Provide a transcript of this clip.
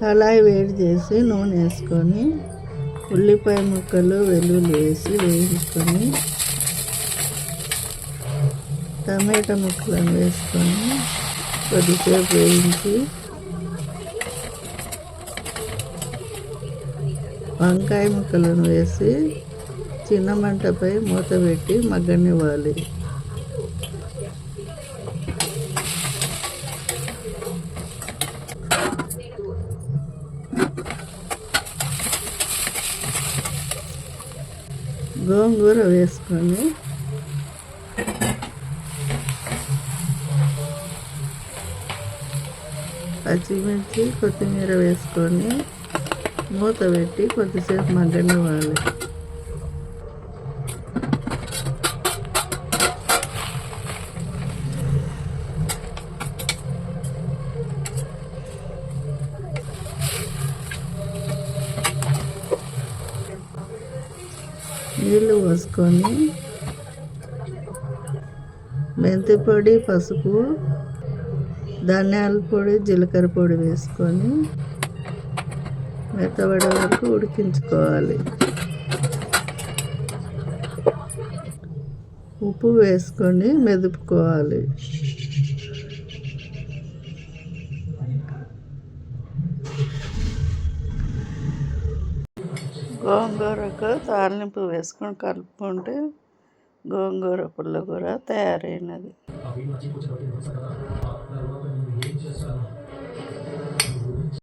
కళాయి వేడి చేసి నూనె వేసుకొని ఉల్లిపాయ ముక్కలు వెల్లుల్లి వేసి వేయించుకొని టమాటా ముక్కలను వేసుకొని కొద్దిసేపు వేయించి వంకాయ ముక్కలను వేసి చిన్న మంటపై మూత పెట్టి మగ్గనివ్వాలి. గోంగూర వేసుకొని పచ్చిమిర్చి కొత్తిమీర వేసుకొని మూత పెట్టి కొద్దిసేపు మగ్గనివ్వాలి నీళ్ళు పోసుకొని మెంతి పొడి పసుపు ధనియాల పొడి జీలకర్ర పొడి వేసుకొని మెత్తబడే వరకు ఉడికించుకోవాలి. ఉప్పు వేసుకొని మెదుపుకోవాలి. గోంగూరకు తాలింపు వేసుకొని కలుపుకుంటే గోంగూర పుల్లగూర తయారైనది.